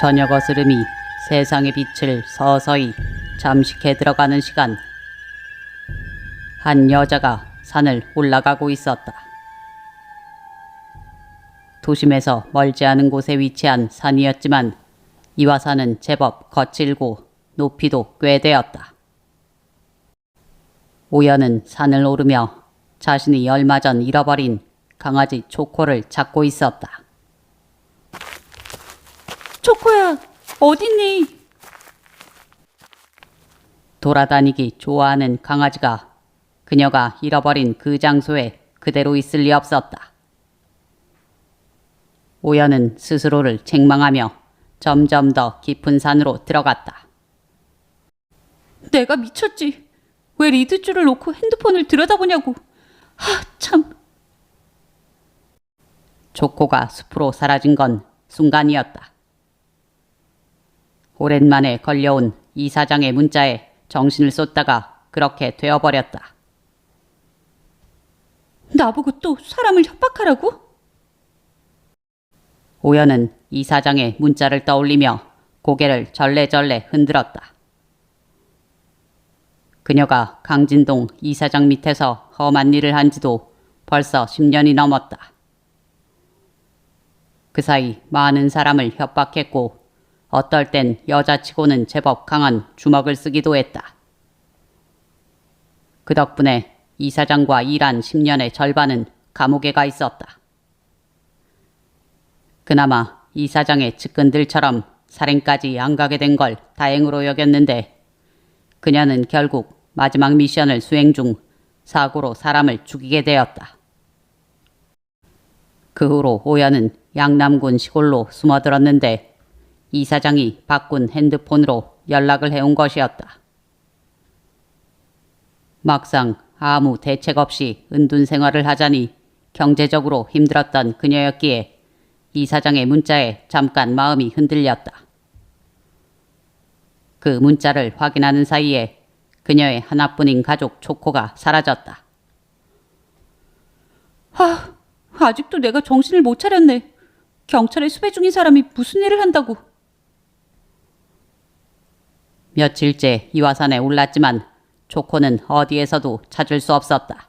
저녁 어스름이 세상의 빛을 서서히 잠식해 들어가는 시간. 한 여자가 산을 올라가고 있었다. 도심에서 멀지 않은 곳에 위치한 산이었지만 이화산은 제법 거칠고 높이도 꽤 되었다. 오연은 산을 오르며 자신이 얼마 전 잃어버린 강아지 초코를 찾고 있었다. 초코야, 어딨니? 돌아다니기 좋아하는 강아지가 그녀가 잃어버린 그 장소에 그대로 있을 리 없었다. 오연은 스스로를 책망하며 점점 더 깊은 산으로 들어갔다. 내가 미쳤지. 왜 리드줄을 놓고 핸드폰을 들여다보냐고. 하, 참. 조코가 숲으로 사라진 건 순간이었다. 오랜만에 걸려온 이 사장의 문자에 정신을 쏟다가 그렇게 되어버렸다. 나보고 또 사람을 협박하라고? 오연은 이 사장의 문자를 떠올리며 고개를 절레절레 흔들었다. 그녀가 강진동 이사장 밑에서 험한 일을 한 지도 벌써 10년이 넘었다. 그 사이 많은 사람을 협박했고 어떨 땐 여자치고는 제법 강한 주먹을 쓰기도 했다. 그 덕분에 이사장과 일한 10년의 절반은 감옥에 가 있었다. 그나마 이사장의 측근들처럼 살인까지 안 가게 된 걸 다행으로 여겼는데 그녀는 결국 마지막 미션을 수행 중 사고로 사람을 죽이게 되었다. 그 후로 오연은 양남군 시골로 숨어들었는데 이사장이 바꾼 핸드폰으로 연락을 해온 것이었다. 막상 아무 대책 없이 은둔 생활을 하자니 경제적으로 힘들었던 그녀였기에 이사장의 문자에 잠깐 마음이 흔들렸다. 그 문자를 확인하는 사이에 그녀의 하나뿐인 가족 초코가 사라졌다. 아, 아직도 내가 정신을 못 차렸네. 경찰에 수배 중인 사람이 무슨 일을 한다고. 며칠째 이화산에 올랐지만 초코는 어디에서도 찾을 수 없었다.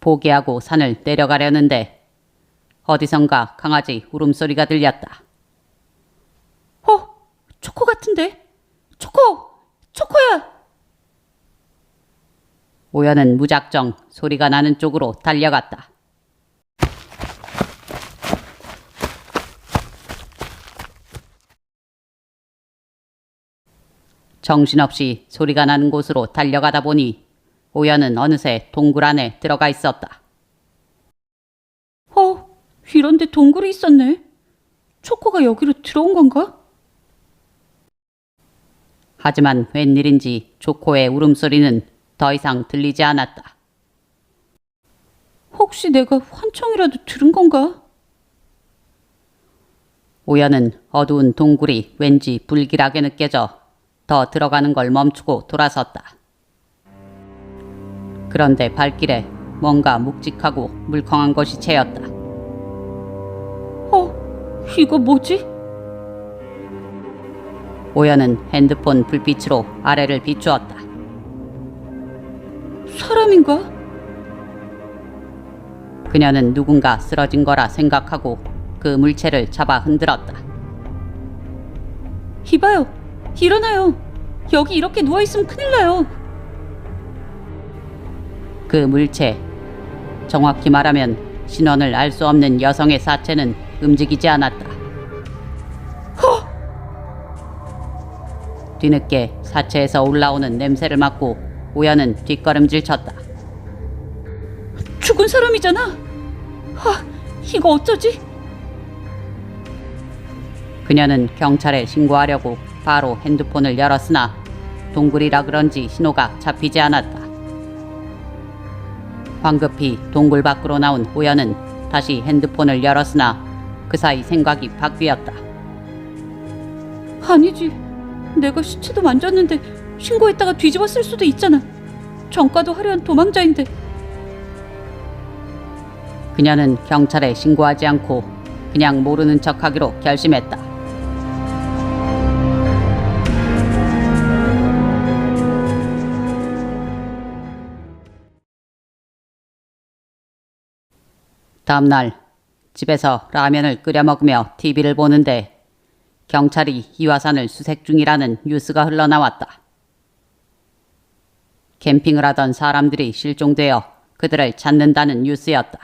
포기하고 산을 내려가려는데 어디선가 강아지 울음소리가 들렸다. 어, 초코 같은데? 초코! 초코야! 오연은 무작정 소리가 나는 쪽으로 달려갔다. 정신없이 소리가 나는 곳으로 달려가다 보니 오연은 어느새 동굴 안에 들어가 있었다. 어, 이런데 동굴이 있었네. 초코가 여기로 들어온 건가? 하지만 웬일인지 초코의 울음소리는 더 이상 들리지 않았다. 혹시 내가 환청이라도 들은 건가? 오연은 어두운 동굴이 왠지 불길하게 느껴져 더 들어가는 걸 멈추고 돌아섰다. 그런데 발길에 뭔가 묵직하고 물컹한 것이 채였다. 어, 이거 뭐지? 오연은 핸드폰 불빛으로 아래를 비추었다. 사람인가? 그녀는 누군가 쓰러진 거라 생각하고 그 물체를 잡아 흔들었다. 이봐요. 일어나요. 여기 이렇게 누워 있으면 큰일 나요. 그 물체. 정확히 말하면 신원을 알 수 없는 여성의 사체는 움직이지 않았다. 뒤늦게 사체에서 올라오는 냄새를 맡고 오연은 뒷걸음질 쳤다. 죽은 사람이잖아. 아, 이거 어쩌지? 그녀는 경찰에 신고하려고 바로 핸드폰을 열었으나 동굴이라 그런지 신호가 잡히지 않았다. 황급히 동굴 밖으로 나온 오연은 다시 핸드폰을 열었으나 그 사이 생각이 바뀌었다. 아니지. 내가 시체도 만졌는데 신고했다가 뒤집었을 수도 있잖아. 전과도 화려한 도망자인데. 그녀는 경찰에 신고하지 않고 그냥 모르는 척하기로 결심했다. 다음 날 집에서 라면을 끓여 먹으며 TV를 보는데 경찰이 이화산을 수색 중이라는 뉴스가 흘러나왔다. 캠핑을 하던 사람들이 실종되어 그들을 찾는다는 뉴스였다.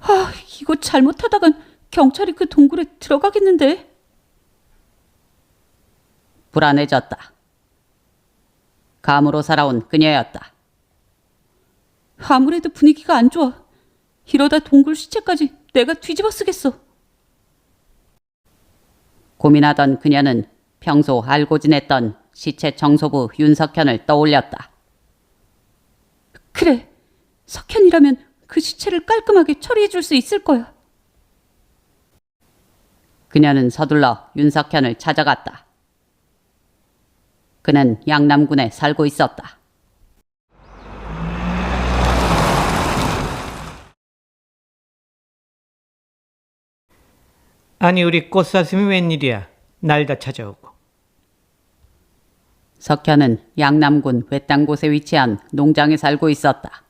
아, 이거 잘못하다간 경찰이 그 동굴에 들어가겠는데? 불안해졌다. 감으로 살아온 그녀였다. 아무래도 분위기가 안 좋아. 이러다 동굴 시체까지 내가 뒤집어 쓰겠어. 고민하던 그녀는 평소 알고 지냈던 시체 청소부 윤석현을 떠올렸다. 그래, 석현이라면 그 시체를 깔끔하게 처리해 줄 수 있을 거야. 그녀는 서둘러 윤석현을 찾아갔다. 그는 양남군에 살고 있었다. 아니 우리 꽃사슴이 웬일이야? 날 다 찾아오고. 석현은 양남군 외딴 곳에 위치한 농장에 살고 있었다.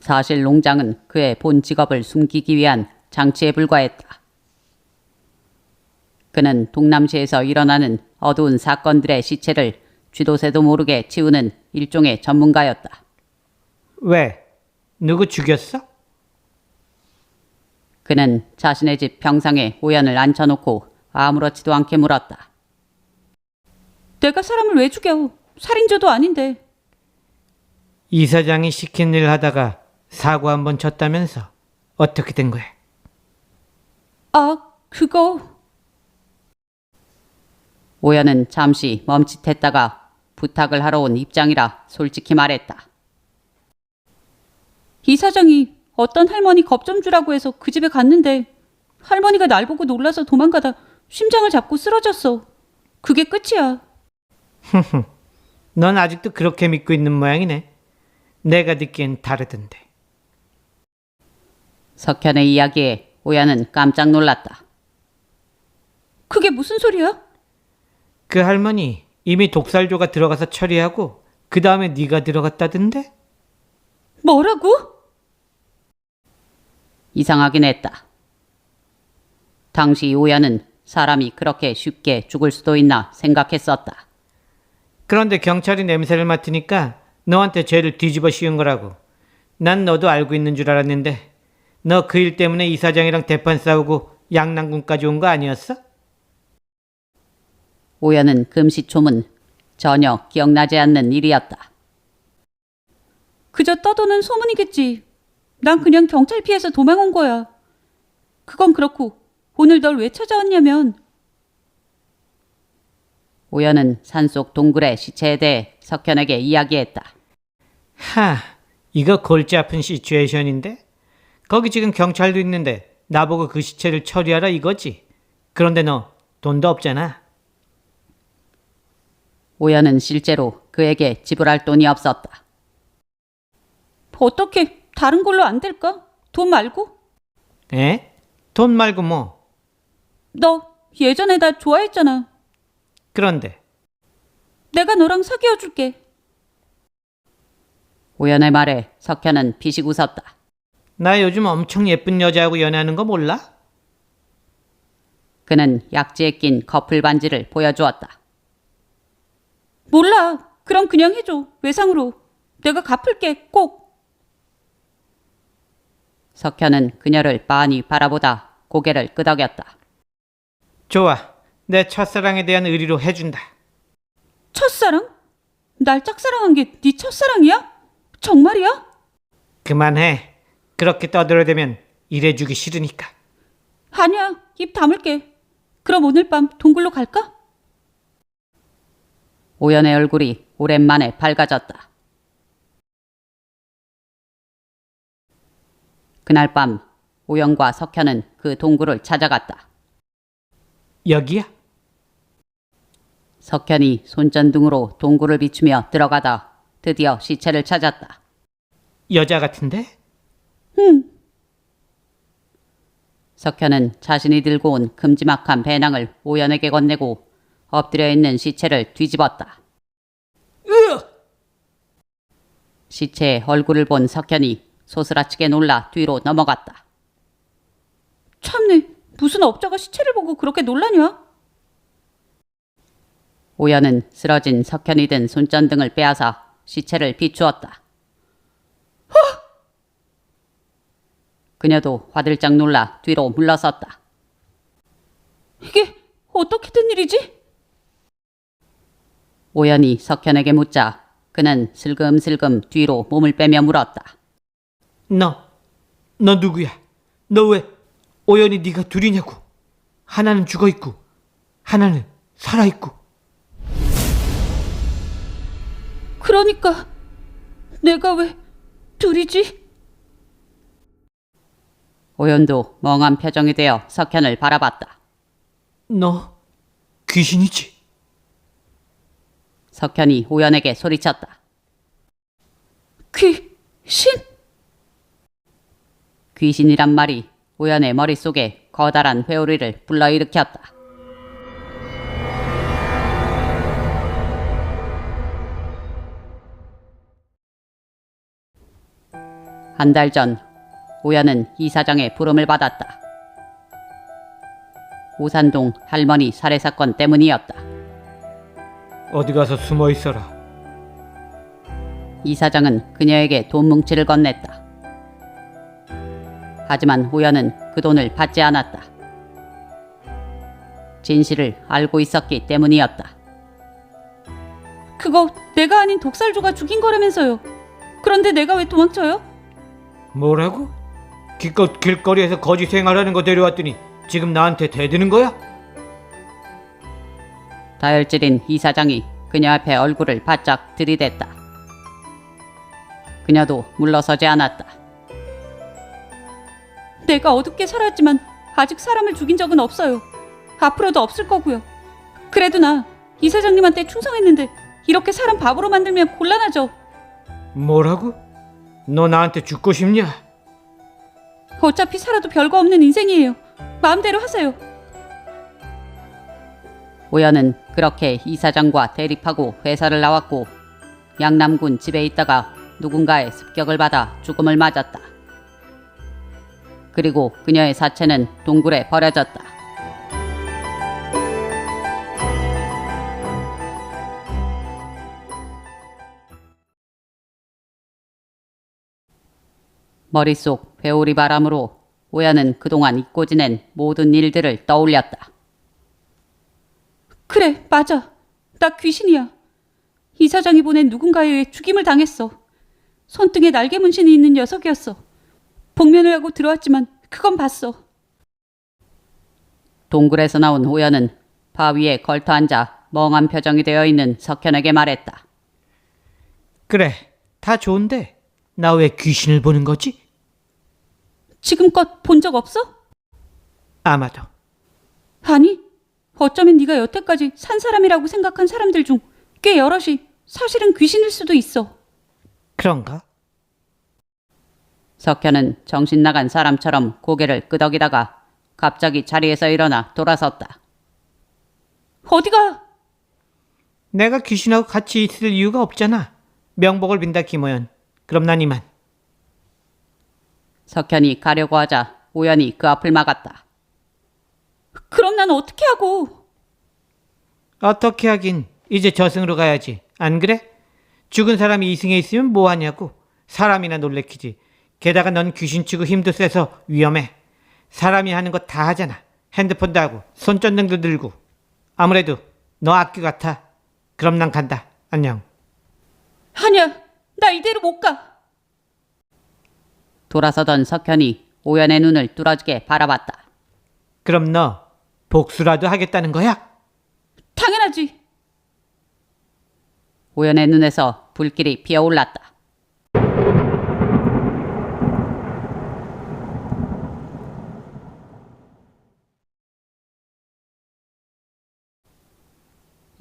사실 농장은 그의 본 직업을 숨기기 위한 장치에 불과했다. 그는 동남시에서 일어나는 어두운 사건들의 시체를 쥐도새도 모르게 치우는 일종의 전문가였다. 왜? 누구 죽였어? 그는 자신의 집 병상에 오연을 앉혀놓고 아무렇지도 않게 물었다. 내가 사람을 왜 죽여? 살인자도 아닌데. 이사장이 시킨 일 하다가 사고 한 번 쳤다면서 어떻게 된 거야? 아, 그거. 오연은 잠시 멈칫했다가 부탁을 하러 온 입장이라 솔직히 말했다. 이 사장이 어떤 할머니 겁 좀 주라고 해서 그 집에 갔는데 할머니가 날 보고 놀라서 도망가다 심장을 잡고 쓰러졌어. 그게 끝이야. 넌 아직도 그렇게 믿고 있는 모양이네. 내가 듣기엔 다르던데. 석현의 이야기에 오연은 깜짝 놀랐다. 그게 무슨 소리야? 그 할머니 이미 독살조가 들어가서 처리하고 그 다음에 네가 들어갔다던데? 뭐라고? 이상하긴 했다. 당시 오연은 사람이 그렇게 쉽게 죽을 수도 있나 생각했었다. 그런데 경찰이 냄새를 맡으니까 너한테 죄를 뒤집어 씌운 거라고. 난 너도 알고 있는 줄 알았는데 너 그 일 때문에 이사장이랑 대판 싸우고 양남군까지 온 거 아니었어? 오연은 금시초문 전혀 기억나지 않는 일이었다. 그저 떠도는 소문이겠지. 난 그냥 경찰 피해서 도망 온 거야. 그건 그렇고 오늘 널 왜 찾아왔냐면 오연은 산속 동굴의 시체에 대해 석현에게 이야기했다. 하, 이거 골치 아픈 시츄에이션인데? 거기 지금 경찰도 있는데 나보고 그 시체를 처리하라 이거지? 그런데 너 돈도 없잖아. 오연은 실제로 그에게 지불할 돈이 없었다. 어떻게 다른 걸로 안 될까? 돈 말고? 에? 돈 말고 뭐? 너 예전에 나 좋아했잖아. 그런데 내가 너랑 사귀어 줄게. 오연의 말에 석현은 피식 웃었다. 나 요즘 엄청 예쁜 여자하고 연애하는 거 몰라? 그는 약지에 낀 커플 반지를 보여주었다. 몰라. 그럼 그냥 해줘. 외상으로. 내가 갚을게. 꼭. 석현은 그녀를 빤히 바라보다 고개를 끄덕였다. 좋아. 내 첫사랑에 대한 의리로 해준다. 첫사랑? 날 짝사랑한 게 네 첫사랑이야? 정말이야? 그만해. 그렇게 떠들어대면 일해주기 싫으니까. 아니야. 입 다물게. 그럼 오늘 밤 동굴로 갈까? 오연의 얼굴이 오랜만에 밝아졌다. 그날 밤 오연과 석현은 그 동굴을 찾아갔다. 여기야? 석현이 손전등으로 동굴을 비추며 들어가다 드디어 시체를 찾았다. 여자 같은데? 응. 석현은 자신이 들고 온 큼지막한 배낭을 오연에게 건네고 엎드려 있는 시체를 뒤집었다. 시체의 얼굴을 본 석현이 소스라치게 놀라 뒤로 넘어갔다. 참네. 무슨 업자가 시체를 보고 그렇게 놀라냐? 오연은 쓰러진 석현이 든 손전등을 빼앗아 시체를 비추었다. 그녀도 화들짝 놀라 뒤로 물러섰다. 이게 어떻게 된 일이지? 오연이 석현에게 묻자 그는 슬금슬금 뒤로 몸을 빼며 물었다. 너, 너 누구야? 너 왜 오연이 네가 둘이냐고? 하나는 죽어 있고 하나는 살아 있고. 그러니까 내가 왜 둘이지? 오연도 멍한 표정이 되어 석현을 바라봤다. 너 귀신이지? 석현이 오연에게 소리쳤다. 귀신? 귀신이란 말이 오연의 머릿속에 커다란 회오리를 불러일으켰다. 한 달전 오연은 이 사장의 부름을 받았다. 오산동 할머니 살해 사건 때문이었다. 어디 가서 숨어 있어라. 이 사장은 그녀에게 돈 뭉치를 건넸다. 하지만 오연은 그 돈을 받지 않았다. 진실을 알고 있었기 때문이었다. 그거 내가 아닌 독살조가 죽인 거라면서요. 그런데 내가 왜 도망쳐요? 뭐라고? 기껏 길거리에서 거지 생활하는 거 데려왔더니 지금 나한테 대드는 거야? 다혈질인 이사장이 그녀 앞에 얼굴을 바짝 들이댔다. 그녀도 물러서지 않았다. 내가 어둡게 살았지만 아직 사람을 죽인 적은 없어요. 앞으로도 없을 거고요. 그래도 나 이 사장님한테 충성했는데 이렇게 사람 바보로 만들면 곤란하죠. 뭐라고? 너 나한테 죽고 싶냐? 어차피 살아도 별거 없는 인생이에요. 마음대로 하세요. 오연은 그렇게 이사장과 대립하고 회사를 나왔고 양남군 집에 있다가 누군가의 습격을 받아 죽음을 맞았다. 그리고 그녀의 사체는 동굴에 버려졌다. 머릿속 회오리 바람으로 오연은 그동안 잊고 지낸 모든 일들을 떠올렸다. 그래, 맞아. 나 귀신이야. 이사장이 보낸 누군가에 의해 죽임을 당했어. 손등에 날개 문신이 있는 녀석이었어. 복면을 하고 들어왔지만 그건 봤어. 동굴에서 나온 오연은 바위에 걸터 앉아 멍한 표정이 되어 있는 석현에게 말했다. 그래, 다 좋은데 나 왜 귀신을 보는 거지? 지금껏 본 적 없어? 아마도. 아니, 어쩌면 네가 여태까지 산 사람이라고 생각한 사람들 중 꽤 여럿이 사실은 귀신일 수도 있어. 그런가? 석현은 정신 나간 사람처럼 고개를 끄덕이다가 갑자기 자리에서 일어나 돌아섰다. 어디가? 내가 귀신하고 같이 있을 이유가 없잖아. 명복을 빈다 김호연. 그럼 난 이만. 석현이 가려고 하자 오연이 그 앞을 막았다. 그럼 난 어떻게 하고? 어떻게 하긴 이제 저승으로 가야지. 안 그래? 죽은 사람이 이승에 있으면 뭐 하냐고. 사람이나 놀래키지. 게다가 넌 귀신치고 힘도 세서 위험해. 사람이 하는 거 다 하잖아. 핸드폰도 하고 손전등도 들고. 아무래도 너 악귀 같아. 그럼 난 간다. 안녕. 아니야, 나 이대로 못 가. 돌아서던 석현이 오연의 눈을 뚫어지게 바라봤다. 그럼 너 복수라도 하겠다는 거야? 당연하지. 오연의 눈에서 불길이 피어올랐다.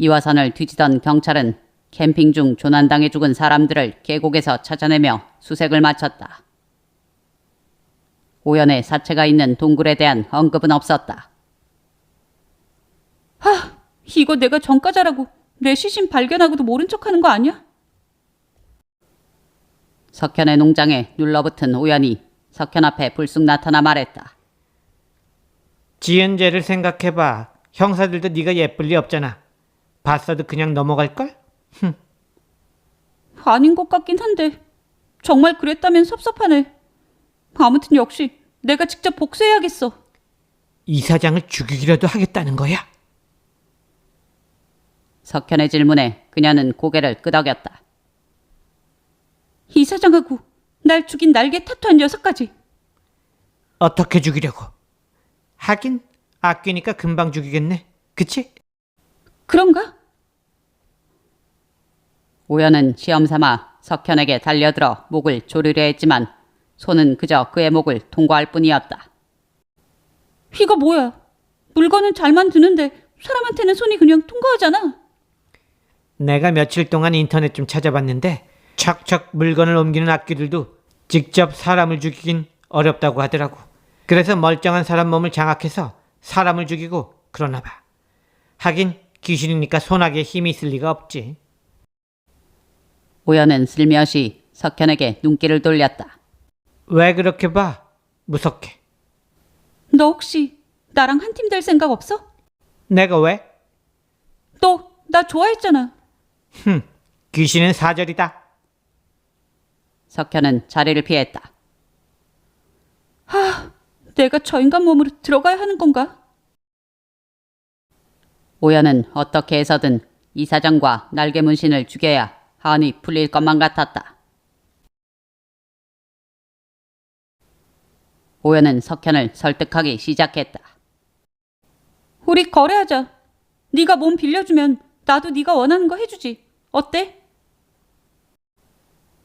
이화산을 뒤지던 경찰은 캠핑 중 조난당해 죽은 사람들을 계곡에서 찾아내며 수색을 마쳤다. 오연의 사체가 있는 동굴에 대한 언급은 없었다. 이거 내가 전과자라고 내 시신 발견하고도 모른 척하는 거 아니야? 석현의 농장에 눌러붙은 오연이 석현 앞에 불쑥 나타나 말했다. 지은 죄를 생각해봐. 형사들도 네가 예쁠 리 없잖아. 봤어도 그냥 넘어갈걸? 아닌 것 같긴 한데 정말 그랬다면 섭섭하네. 아무튼 역시 내가 직접 복수해야겠어. 이사장을 죽이기라도 하겠다는 거야? 석현의 질문에 그녀는 고개를 끄덕였다. 이 사장하고 날 죽인 날개 타투한 녀석까지. 어떻게 죽이려고? 하긴 아끼니까 금방 죽이겠네. 그치? 그런가? 오연은 시험 삼아 석현에게 달려들어 목을 조르려 했지만 손은 그저 그의 목을 통과할 뿐이었다. 이거 뭐야? 물건은 잘 만 드는데 사람한테는 손이 그냥 통과하잖아. 내가 며칠 동안 인터넷 좀 찾아봤는데 척척 물건을 옮기는 악기들도 직접 사람을 죽이긴 어렵다고 하더라고. 그래서 멀쩡한 사람 몸을 장악해서 사람을 죽이고 그러나 봐. 하긴 귀신이니까 소나기에 힘이 있을 리가 없지. 오연은 슬며시 석현에게 눈길을 돌렸다. 왜 그렇게 봐? 무섭게. 너 혹시 나랑 한 팀 될 생각 없어? 내가 왜? 너 나 좋아했잖아. 흠, 귀신은 사절이다. 석현은 자리를 피했다. 내가 저 인간 몸으로 들어가야 하는 건가? 오연은 어떻게 해서든 이 사장과 날개 문신을 죽여야 한이 풀릴 것만 같았다. 오연은 석현을 설득하기 시작했다. 우리 거래하자. 네가 몸 빌려주면 나도 네가 원하는 거 해주지. 어때?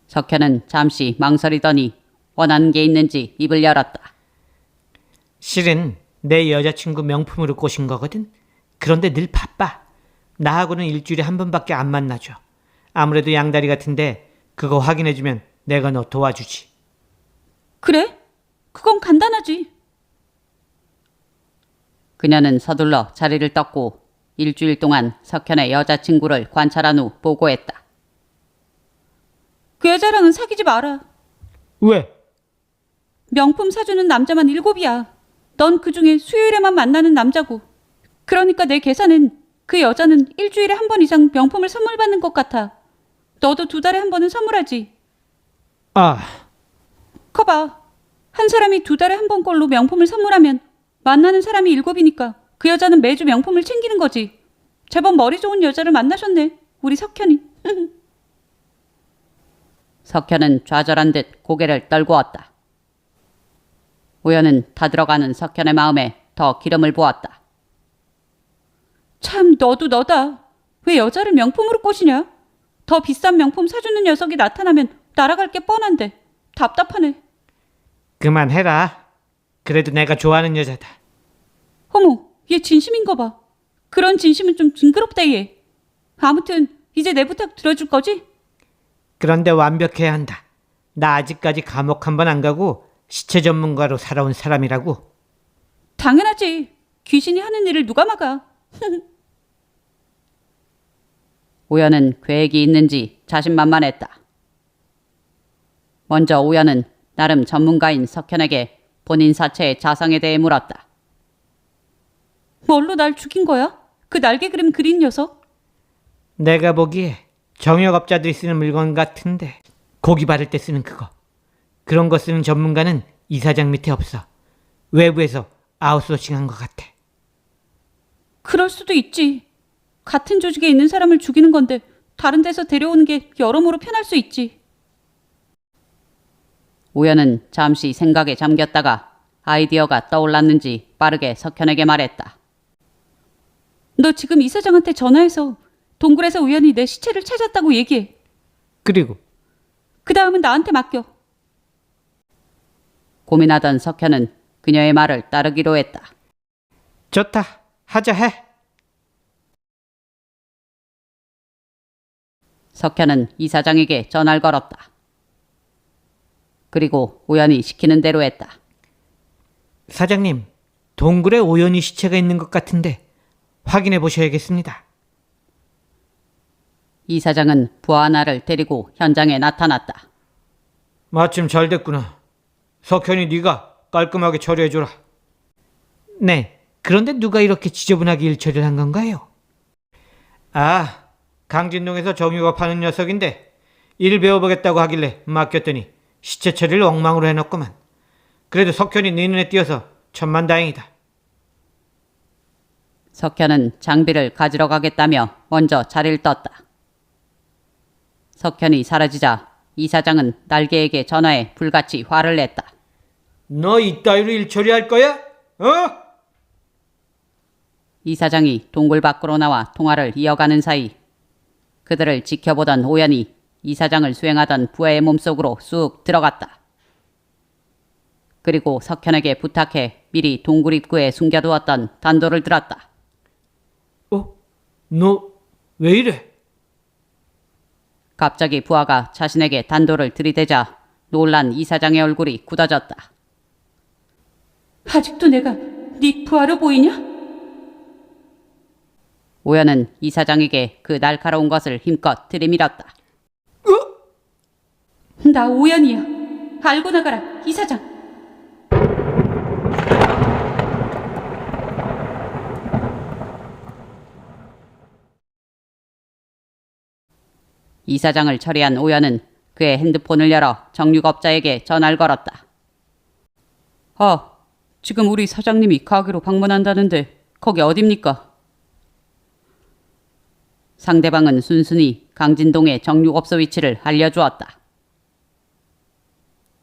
석현은 잠시 망설이더니 원하는 게 있는지 입을 열었다. 실은 내 여자친구 명품으로 꼬신 거거든. 그런데 늘 바빠. 나하고는 일주일에 한 번밖에 안 만나줘. 아무래도 양다리 같은데 그거 확인해주면 내가 너 도와주지. 그래? 그건 간단하지. 그녀는 서둘러 자리를 떴고 일주일 동안 석현의 여자친구를 관찰한 후 보고했다. 그 여자랑은 사귀지 마라. 왜? 명품 사주는 남자만 일곱이야. 넌 그 중에 수요일에만 만나는 남자고. 그러니까 내 계산은 그 여자는 일주일에 한 번 이상 명품을 선물 받는 것 같아. 너도 두 달에 한 번은 선물하지. 아, 커봐. 한 사람이 두 달에 한 번 꼴로 명품을 선물하면 만나는 사람이 일곱이니까 그 여자는 매주 명품을 챙기는 거지. 제법 머리 좋은 여자를 만나셨네. 우리 석현이. 석현은 좌절한 듯 고개를 떨구었다. 우연은 타들어가는 석현의 마음에 더 기름을 부었다. 참 너도 너다. 왜 여자를 명품으로 꼬시냐? 더 비싼 명품 사주는 녀석이 나타나면 날아갈 게 뻔한데 답답하네. 그만해라. 그래도 내가 좋아하는 여자다. 어머, 얘 진심인가 봐. 그런 진심은 좀 징그럽다 얘. 아무튼 이제 내 부탁 들어줄 거지? 그런데 완벽해야 한다. 나 아직까지 감옥 한 번 안 가고 시체 전문가로 살아온 사람이라고. 당연하지. 귀신이 하는 일을 누가 막아? 우연은 계획이 있는지 자신만만했다. 먼저 우연은 나름 전문가인 석현에게 본인 사체의 자상에 대해 물었다. 뭘로 날 죽인 거야? 그 날개 그림 그린 녀석? 내가 보기에 정역업자들이 쓰는 물건 같은데 고기 바를 때 쓰는 그거. 그런 거 쓰는 전문가는 이사장 밑에 없어. 외부에서 아웃소싱한 것 같아. 그럴 수도 있지. 같은 조직에 있는 사람을 죽이는 건데 다른 데서 데려오는 게 여러모로 편할 수 있지. 우연은 잠시 생각에 잠겼다가 아이디어가 떠올랐는지 빠르게 석현에게 말했다. 너 지금 이 사장한테 전화해서 동굴에서 우연히 내 시체를 찾았다고 얘기해. 그리고 그 다음은 나한테 맡겨. 고민하던 석현은 그녀의 말을 따르기로 했다. 좋다. 하자 해. 석현은 이사장에게 전화를 걸었다. 그리고 우연히 시키는 대로 했다. 사장님, 동굴에 오연희 시체가 있는 것 같은데 확인해 보셔야겠습니다. 이사장은 부하 하나를 데리고 현장에 나타났다. 마침 잘 됐구나. 석현이 네가 깔끔하게 처리해 줘라. 네. 그런데 누가 이렇게 지저분하게 일 처리를 한 건가요? 아, 강진동에서 정유가 파는 녀석인데 일 배워보겠다고 하길래 맡겼더니 시체 처리를 엉망으로 해놨구만. 그래도 석현이 네 눈에 띄어서 천만다행이다. 석현은 장비를 가지러 가겠다며 먼저 자리를 떴다. 석현이 사라지자 이사장은 날개에게 전화해 불같이 화를 냈다. 너 이따위로 일 처리할 거야? 어? 이사장이 동굴 밖으로 나와 통화를 이어가는 사이 그들을 지켜보던 오연이 이사장을 수행하던 부하의 몸속으로 쑥 들어갔다. 그리고 석현에게 부탁해 미리 동굴 입구에 숨겨두었던 단도를 들었다. 어? 너 왜 이래? 갑자기 부하가 자신에게 단도를 들이대자 놀란 이사장의 얼굴이 굳어졌다. 아직도 내가 네 부하로 보이냐? 오연은 이사장에게 그 날카로운 것을 힘껏 들이밀었다. 나 오연이야. 알고 나가라, 이사장. 이사장을 처리한 오연은 그의 핸드폰을 열어 정육업자에게 전화를 걸었다. 아, 지금 우리 사장님이 가게로 방문한다는데 거기 어딥니까? 상대방은 순순히 강진동의 정육업소 위치를 알려주었다.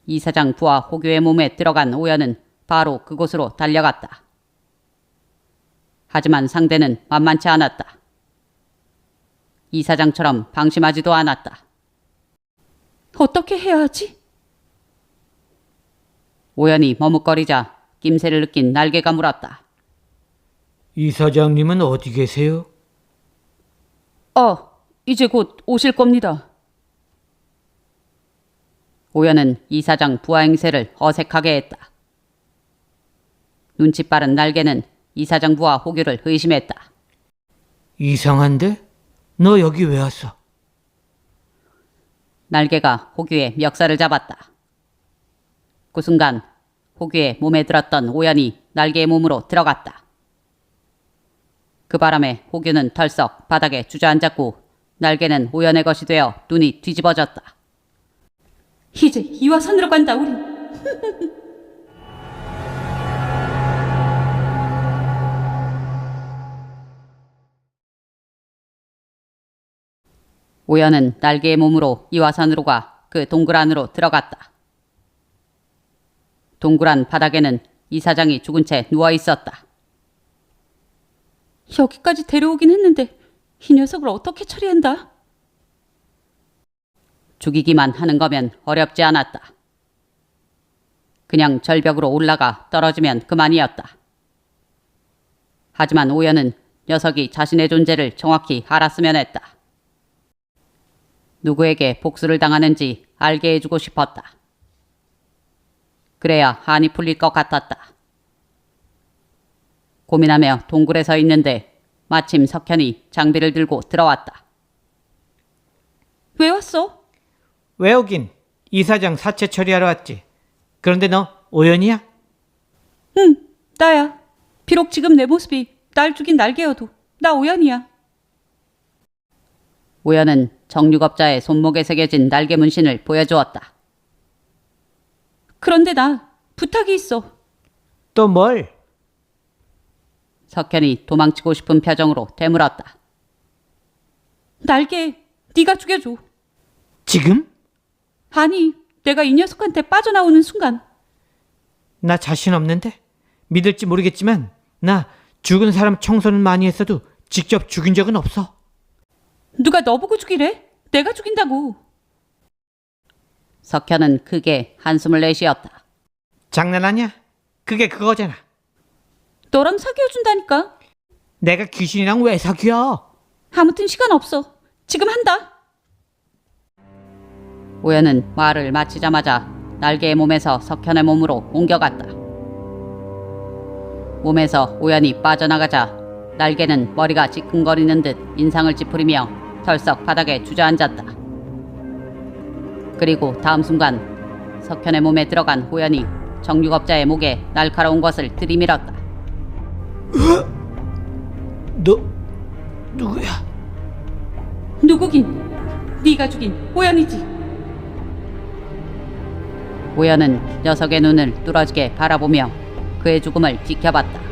이사장 부하 호교의 몸에 들어간 오연은 바로 그곳으로 달려갔다. 하지만 상대는 만만치 않았다. 이사장처럼 방심하지도 않았다. 어떻게 해야 하지? 오연이 머뭇거리자 낌새를 느낀 날개가 물었다. 이 사장님은 어디 계세요? 어, 이제 곧 오실 겁니다. 오연은 이사장 부하 행세를 어색하게 했다. 눈치 빠른 날개는 이사장 부하 호규를 의심했다. 이상한데? 너 여기 왜 왔어? 날개가 호규의 멱살을 잡았다. 그 순간 호규의 몸에 들었던 오연이 날개의 몸으로 들어갔다. 그 바람에 호규는 털썩 바닥에 주저앉았고 날개는 오연의 것이 되어 눈이 뒤집어졌다. 이제 이화선으로 간다, 우리. 오연은 날개의 몸으로 이화산으로 가 그 동굴 안으로 들어갔다. 동굴 안 바닥에는 이사장이 죽은 채 누워 있었다. 여기까지 데려오긴 했는데 이 녀석을 어떻게 처리한다? 죽이기만 하는 거면 어렵지 않았다. 그냥 절벽으로 올라가 떨어지면 그만이었다. 하지만 오연은 녀석이 자신의 존재를 정확히 알았으면 했다. 누구에게 복수를 당하는지 알게 해주고 싶었다. 그래야 한이 풀릴 것 같았다. 고민하며 동굴에 서 있는데 마침 석현이 장비를 들고 들어왔다. 왜 왔어? 왜 오긴? 이 사장 사체 처리하러 왔지. 그런데 너 오연이야? 응, 나야. 비록 지금 내 모습이 날 죽인 날개여도 나 오연이야. 오연은 정육업자의 손목에 새겨진 날개 문신을 보여주었다. 그런데 나 부탁이 있어. 또 뭘? 석현이 도망치고 싶은 표정으로 되물었다. 날개 네가 죽여줘. 지금? 아니, 내가 이 녀석한테 빠져나오는 순간 나 자신 없는데? 믿을지 모르겠지만 나 죽은 사람 청소는 많이 했어도 직접 죽인 적은 없어. 누가 너 보고 죽이래? 내가 죽인다고. 석현은 크게 한숨을 내쉬었다. 장난하냐? 그게 그거잖아. 너랑 사귀어 준다니까. 내가 귀신이랑 왜 사귀어? 아무튼 시간 없어. 지금 한다. 오연은 말을 마치자마자 날개의 몸에서 석현의 몸으로 옮겨갔다. 몸에서 우연히 빠져나가자 날개는 머리가 지끈거리는 듯 인상을 찌푸리며 털썩 바닥에 주저앉았다. 그리고 다음 순간 석현의 몸에 들어간 호연이 정육업자의 목에 날카로운 것을 들이밀었다. 너 누구야? 누구긴 네가 죽인 호연이지. 호연은 녀석의 눈을 뚫어지게 바라보며 그의 죽음을 지켜봤다.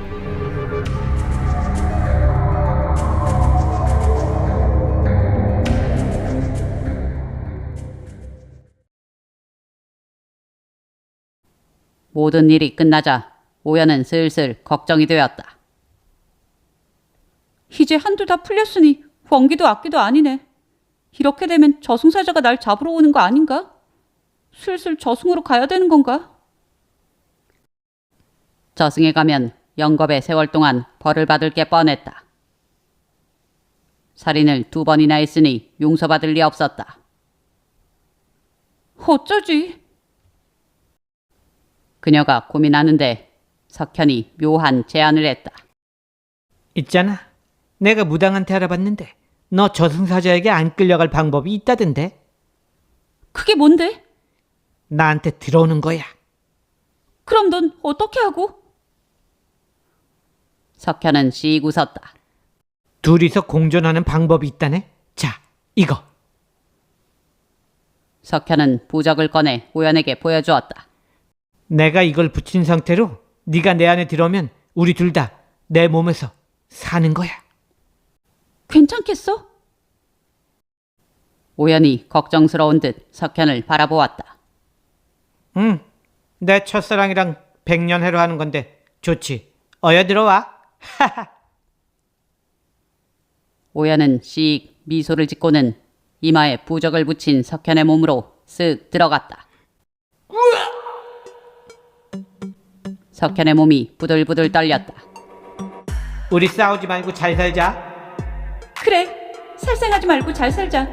모든 일이 끝나자 오연은 슬슬 걱정이 되었다. 이제 한두 다 풀렸으니 원기도 악기도 아니네. 이렇게 되면 저승사자가 날 잡으러 오는 거 아닌가? 슬슬 저승으로 가야 되는 건가? 저승에 가면 영겁의 세월 동안 벌을 받을 게 뻔했다. 살인을 두 번이나 했으니 용서받을 리 없었다. 어쩌지? 그녀가 고민하는데 석현이 묘한 제안을 했다. 있잖아. 내가 무당한테 알아봤는데 너 저승사자에게 안 끌려갈 방법이 있다던데. 그게 뭔데? 나한테 들어오는 거야. 그럼 넌 어떻게 하고? 석현은 씩 웃었다. 둘이서 공존하는 방법이 있다네. 자, 이거. 석현은 부적을 꺼내 호연에게 보여주었다. 내가 이걸 붙인 상태로 네가 내 안에 들어오면 우리 둘 다 내 몸에서 사는 거야. 괜찮겠어? 오연이 걱정스러운 듯 석현을 바라보았다. 응. 내 첫사랑이랑 백년해로 하는 건데 좋지. 어여 들어와. 오연은 씩 미소를 짓고는 이마에 부적을 붙인 석현의 몸으로 쓱 들어갔다. 석현의 몸이 부들부들 떨렸다. 우리 싸우지 말고 잘 살자. 그래. 살생하지 말고 잘 살자.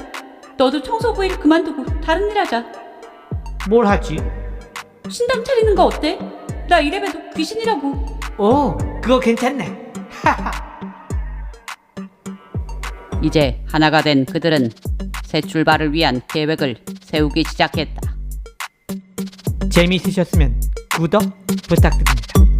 너도 청소부 일 그만두고 다른 일 하자. 뭘 하지? 신당 차리는 거 어때? 나 이래봬도 귀신이라고. 오, 그거 괜찮네. 이제 하나가 된 그들은 새 출발을 위한 계획을 세우기 시작했다. 재미있으셨으면 구독 부탁드립니다.